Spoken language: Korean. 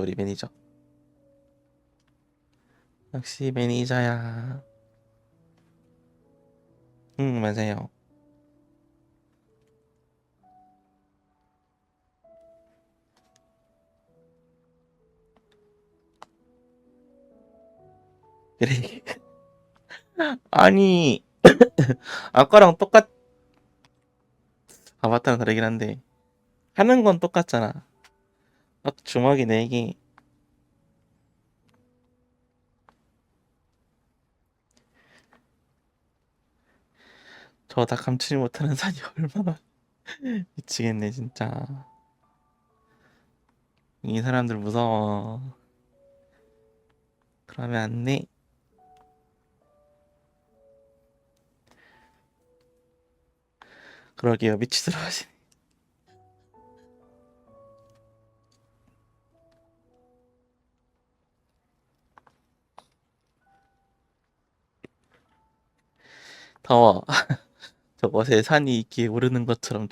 우리 매니저. 역시 매니저야. 응, 맞아요. 그래. 아니, 아까랑 똑같, 아바타는 다르긴 한데, 하는 건 똑같잖아. 딱 주먹이 4개. 저 다 감추지 못하는 산이 얼마나 미치겠네, 진짜. 이 사람들 무서워. 그러면 안 돼. 그러게요, 미치도록 하시네. 더워. 저것에 산이 있기에 오르는 것처럼